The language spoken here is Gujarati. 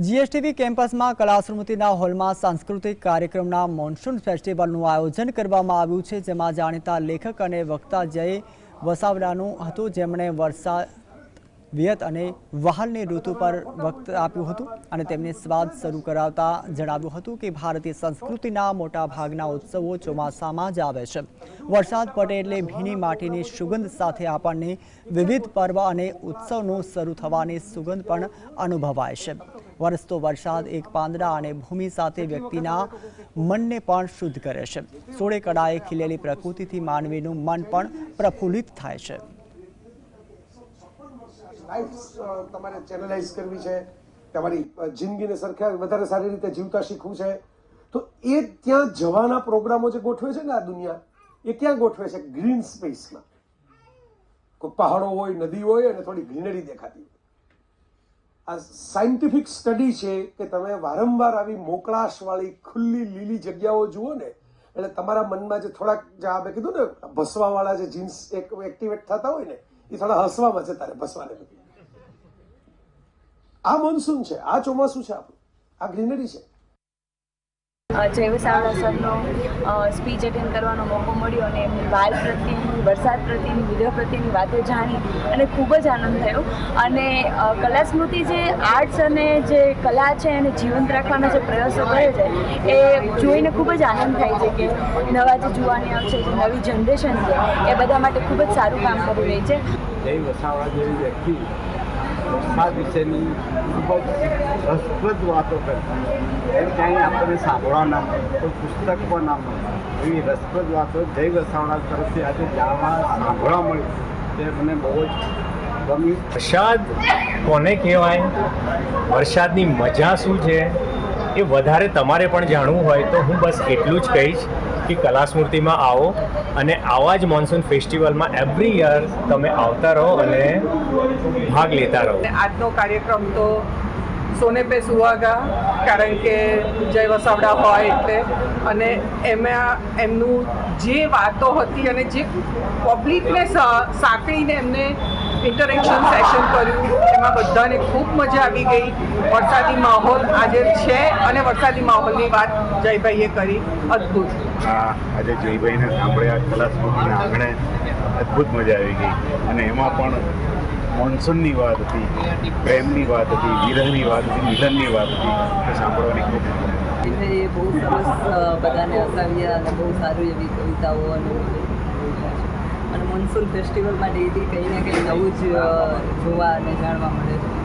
જીએસટીવી કેમ્પસમાં કલાશ્રમતિના હોલમાં સાંસ્કૃતિક કાર્યક્રમના મોન્સૂન ફેસ્ટિવલનું આયોજન કરવામાં આવ્યું છે, જેમાં જાણીતા લેખક અને વક્તા જય વસાવડાનું હતું, જેમણે વરસાદ, વિયત અને વહાલની ઋતુ પર વક્ત આપ્યું હતું અને તેમને સ્વાદ શરૂ કરાવતા જણાવ્યું હતું કે ભારતીય સંસ્કૃતિના મોટા ભાગના ઉત્સવો ચોમાસામાં જ આવે છે. વરસાદ પડે એટલે ભીની માટીની સુગંધ સાથે આપણને વિવિધ પર્વ અને ઉત્સવનું શરૂ થવાની સુગંધ પણ અનુભવાય છે. વરસતો વરસાદ એક પાંદડા અને ભૂમિ સાથે વ્યક્તિના મનને પણ શુદ્ધ કરે છે. સોળે કડાએ ખીલેલી પ્રકૃતિથી માનવીનું મન પણ પ્રફુલ્લિત થાય છે. તમારે ચેનલાઇઝ કરવી છે. તમારી જિંદગીને સરખા વધારે સારી રીતે જીવતા શીખવું છે. તો એ ત્યાં જવાના પ્રોગ્રામો જે ગોઠવે છે ને આ દુનિયા, એ ક્યાં ગોઠવે છે? ગ્રીન સ્પેસમાં કોઈ પહાડો હોય, નદી હોય અને થોડી ગ્રીનરી દેખાતી હોય. આ સાયન્ટિફિક સ્ટડી છે કે તમે વારંવાર આવી મોકળાશવાળી ખુલ્લી લીલી જગ્યાઓ જુઓ ને, એટલે તમારા મનમાં જે થોડાક જે આ મેં કીધું ને, ભસવાવાળા જે જીન્સ એક એક્ટિવેટ થતા હોય ને, એ થોડા હસવામાં છે તારે ભસવાને બદલે. આ મોન્સૂન છે, આ ચોમાસું છે આપણું, આ ગ્રીનરી છે. જૈવ સાવડા સરનો સ્પીચ અટેન્ડ કરવાનો મોકો મળ્યો અને એમની વાલ પ્રત્યેની, વરસાદ પ્રત્યેની વિદ્યા પ્રત્યેની વાતો જાણી અને ખૂબ જ આનંદ થયો. અને કલા સ્મૃતિ જે આર્ટ્સ અને જે કલા છે એને જીવંત રાખવાના જે પ્રયાસો કરે છે, એ જોઈને ખૂબ જ આનંદ થાય છે કે નવા જે જુવાનીઓ છે, જે નવી જનરેશન છે, એ બધા માટે ખૂબ જ સારું કામ કરી રહી છે. જય વસાવડા વરસાદ વિશેની ખૂબ જ રસપ્રદ વાતો કરતી એમ ક્યાંય આપણને સાંભળવા ના મળે કોઈ પુસ્તક પણ ના મળે એવી રસપ્રદ વાતો જય વસાવડા તરફથી આજે જાણવા સાંભળવા મળી તે મને બહુ જ ગમ્યું વરસાદ કોને કહેવાય? વરસાદની મજા શું છે? એ વધારે તમારે પણ જાણવું હોય તો હું બસ એટલું જ કહીશ. કે કલા સ્મૃતિમાં આવો અને આવા જ મોન્સૂન ફેસ્ટિવલમાં એવરી યર તમે આવતા રહો અને ભાગ લેતા રહો. આજનો કાર્યક્રમ તો સોને પે સુહાગા, કારણ કે જય વસાવડા હોય એટલે. અને એમાં એમનું જે વાતો હતી અને જે પબ્લિકને સાંકળીને એમને ઇન્ટરેક્શન સેશન કર્યું. એમાં બધાને ખૂબ મજા આવી ગઈ. વરસાદી માહોલ આજે છે અને વરસાદી માહોલની વાત જયભાઈએ કરી. અદ્ભુત. હા આજે જયભાઈને સાંભળ્યા કલાસ્મૃતિના આંગણે અદ્ભુત મજા આવી ગઈ. અને એમાં પણ મોન્સૂનની વાત હતી પ્રેમની વાત હતી વિરહની વાત હતી મિલનની વાત હતી. સાંભળવાની ખૂબ મજા આવી. એટલે એ બહુ સરસ બધાને હસાવ્યા અને બહુ સારી એવી કવિતાઓ અને એવું બધું બોલ્યા છે અને મોન્સૂન ફેસ્ટિવલમાં ડેલી કંઈ ને કંઈ નવું જ જોવા અને જાણવા મળે છે.